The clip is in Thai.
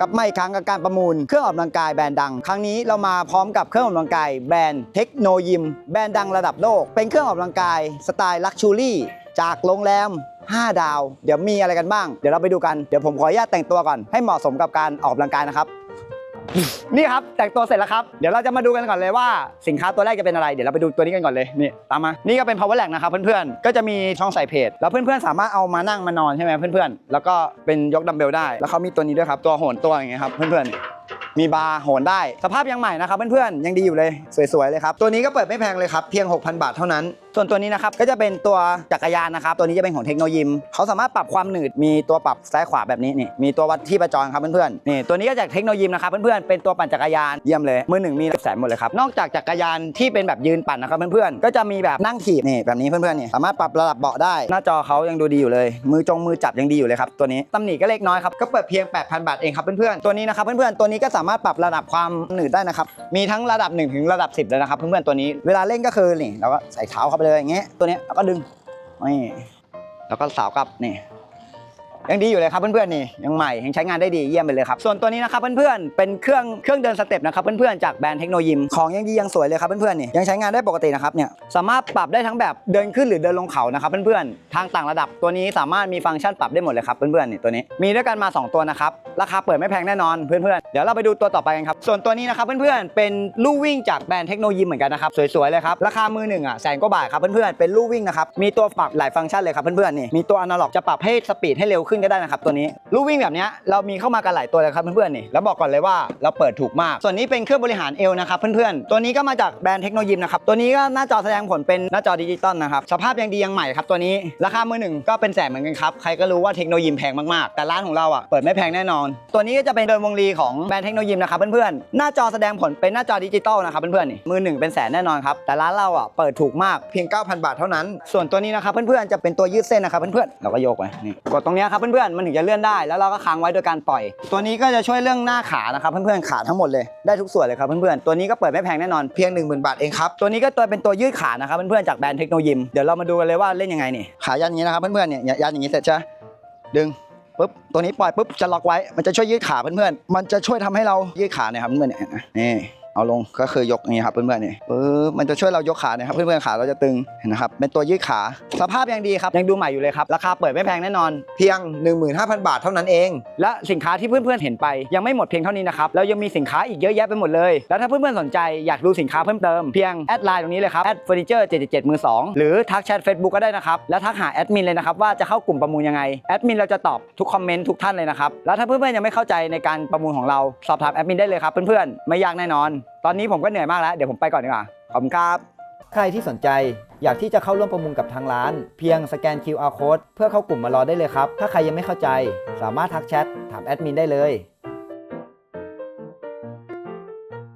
กับไม่ครั้งกับการประมูลเครื่องออกกำลังกายแบรนด์ดัง ครั้งนี้เรามาพร้อมกับเครื่องออกกำลังกายแบรนด์เทคโนยิมแบรนด์ดังระดับโลก เป็นเครื่องออกกำลังกายสไตล์ลักชูรี่จากโรงแรม 5 ดาว เดี๋ยวมีอะไรกันบ้าง เดี๋ยวเราไปดูกัน เดี๋ยวผมขออนุญาตแต่งตัวก่อนให้เหมาะสมกับการออกกำลังกายนะครับ นี่ครับแต่งตัวเสร็จแล้วครับ เดี๋ยวเราจะมาดูกันก่อนเลยว่าสินค้าตัวแรกจะเป็นอะไร เดี๋ยวเราไปดูตัวนี้กันก่อนเลย นี่ตามมา นี่ก็เป็น power rack นะครับเพื่อนๆ ก็จะมีช่องใส่เพจ แล้วเพื่อนๆ สามารถเอามานั่งมานอนใช่ไหมเพื่อนๆ แล้วก็เป็นยกดัมเบลได้ แล้วเขามีตัวนี้ด้วยครับ ตัวโหนตัวอย่างเงี้ยครับเพื่อนๆมีบาร์โหนได้ สภาพยังใหม่นะครับเพื่อนๆ ยังดีอยู่เลย สวยๆ เลยครับ ตัวนี้ก็เปิดไม่แพงเลยครับ เพียง 6,000 บาทเท่านั้น ส่วนตัวนี้นะครับก็จะเป็นตัวจักรยานนะครับ ตัวนี้จะเป็นของเทคโนยิมเขาสามารถปรับความหนืดมีตัวปรับซ้ายขวาแบบนี้นี่มีตัววัดที่ประจรครับเพื่อนๆนี่ตัวนี้ก็จากเทคโนยิมนะครับเพื่อนๆเป็นตัวปั่นจักรยานเยี่ยมเลยมือหนึ่งมีแสนหมดเลยครับนอกจากจักรยานที่เป็นแบบยืนปั่นนะครับเพื่อนๆก็จะมีแบบนั่งถีบนี่แบบนี้เพื่อนๆนี่สามารถปรับระดับเบาะได้ หน้าจอเขายังดูดีอยู่เลย มือจงมือจับยังดีอยู่เลยครับตัวนี้ตำหนิก็เล็กน้อยครับก็เปิดเพียง 8,000 บาทเองครับเพื่อนๆตัวนี้นะครับเพื่อนๆตัวนี้ก็สามารถปรับระดับความหนืดได้นะครับมีทั้งระดับ1ถึงระดับ10เลยนะครับเพื่อนๆตัวนี้เวลาเล่นก็คือนี่เราก็ใส่เท้าเข้าไปเลยอย่างเงี้ยตัวเนี้ยแล้วก็ดึงนี่แล้วก็สาวกลับนี่ ยังดีอยู่เลยครับเพื่อนๆนี่ยังใหม่ยังใช้งานได้ดีเยี่ยมไปเลยครับส่วนตัวนี้นะครับเพื่อนๆเป็นเครื่องเครื่องเดินสเต็ปนะครับเพื่อนๆจากแบรนด์เทคโนโลยิมของยังดียังสวยเลยครับเพื่อนๆนี่ยังใช้งานได้ปกตินะครับเนี่ยสามารถปรับได้ทั้งแบบเดินขึ้นหรือเดินลงเขานะครับเพื่อนๆทางต่างระดับตัวนี้สามารถมีฟังก์ชันปรับได้หมดเลยครับเพื่อนๆนี่ตัวนี้มีด้วยกันมา 2 ตัวนะครับราคาเปิดไม่แพงแน่นอนเพื่อนๆเดี๋ยวเราไปดูตัวต่อไปกันครับส่วนตัวนี้นะครับเพื่อนๆเป็นลู่วิ่งจากแบรนด์เทคโนยิมเหมือนกันนะครับสวยๆเลยครับราคามือหนึ่งอะแสนกว่าบาทครับเพื่อนๆเป็นลู่วิ่งนะครับมีตัวปรับหลายฟังก์ชันเลยครับเพื่อนๆนี่มีตัวอนาล็อกจะปรับให้สปีดให้เร็วขึ้นก็ได้นะครับตัวนี้ลู่วิ่งแบบนี้เรามีเข้ามากันหลายตัวเลยครับเพื่อนๆนี่แล้วบอกก่อนเลยว่าเราเปิดถูกมาก ส่วนนี้เป็นเครื่องบริหารเอวนะครับเพื่อนๆตัวนี้ก็มาจากแบรนด์เทคโนโลยิมนะครับตัวนี้ก็หน้าจอแสดงผลเป็นหน้าจอดิจิตอลนะครับสภาพยังดียังใหม่ครับตัวนี้ราคามือหนึ่งก็เป็นแสนเหมือนกันครับใครก็รู้ว่าเทคโนโลยิมแพงมากๆแต่ร้านของเราอะเปิดไม่แพงแน่นอน ตัวนี้ก็จะเป็นเดินวงรีของแบรนด์เทคโนโลยิมนะครับเพื่อนๆหน้าจอแสดงผลเป็นหน้าจอดิจิตอลนะครับเพื่อนๆนี่มือหนึ่งเป็นแสนแน่นอนครับแต่ร้านเราอะเปิดถูกมากเพียง 9,000 บาทเท่านั้น ส่วนตัวนี้นะครับเพื่อนๆจะเป็นตัวยืดเส้นนะครับเพื่อนๆเราก็โยกไปนี่กดตรงนี้ครับเพื่อนๆมันถึงจะเลื่อนได้แล้วเราก็ค้างไว้โดยการปล่อย ตัวนี้ก็จะช่วยเรื่องหน้าขานะครับเพื่อนๆขาทั้งหมดเลยได้ทุกส่วนเลยครับเพื่อนๆตัวนี้ก็เปิดไม่แพงแน่นอนเพียง 10,000 บาทเองครับตัวนี้ก็ตัวเป็นตัวยืดขานะครับเพื่อนๆจากแบรนด์เทคโนโลยิมเดี๋ยวเรามาดูกันเลยว่าเล่นยังไงนี่ขายันอย่างนี้นะครับเพื่อนๆเนี่ยยันอย่างนี้เสร็จใช่ดึงปุ๊บตัวนี้ปล่อยปุ๊บจะล็อกไว้ มันจะช่วยยืดขาเพื่อนๆมันจะช่วยทำให้เรายืดขาเนี่ยครับเพื่อนๆเนี่ยนี่ เอาลงก็คือยกอย่างนี้ครับเพื่อนๆนี่ปึ๊บมันจะช่วยเรายกขาเนี่ยครับเพื่อนๆขาเราจะตึงเห็นนะครับเป็นตัวยืดขาสภาพยังดีครับยังดูใหม่อยู่เลยครับราคาเปิดไม่แพงแน่นอน เพียง 15,000 บาทเท่านั้นเอง และสินค้าที่เพื่อนๆเห็นไปยังไม่หมดเพียงเท่านี้นะครับแล้วยังมีสินค้าอีกเยอะแยะไปหมดเลย แล้วถ้าเพื่อนๆสนใจอยากดูสินค้าเพิ่มเติมเพียงแอดไลน์ตรงนี้เลยครับแอดเฟอร์นิเจอร์777มือ2หรือทักแชท Facebook ก็ได้นะครับแล้วทักหาแอดมินเลยนะครับว่าจะเข้ากลุ่มประมูลยังไงแอดมินเราจะตอบทุกคอมเมนต์ทุกท่านเลยนะครับแล้วถ้าเพื่อนๆยังไม่เข้าใจในการประมูลของเราสอบถามแอดมินได้เลยครับเพื่อนๆไม่ยากแน่นอนตอนนี้ผมก็เหนื่อยมากแล้ว เดี๋ยวผมไปก่อนดีกว่า ขอบคุณครับ ใครที่สนใจอยากที่จะเข้าร่วมประมูลกับทางร้าน เพียงสแกน QR code เพื่อเข้ากลุ่มมารอได้เลยครับ ถ้าใครยังไม่เข้าใจ สามารถทักแชทถามแอดมินได้เลย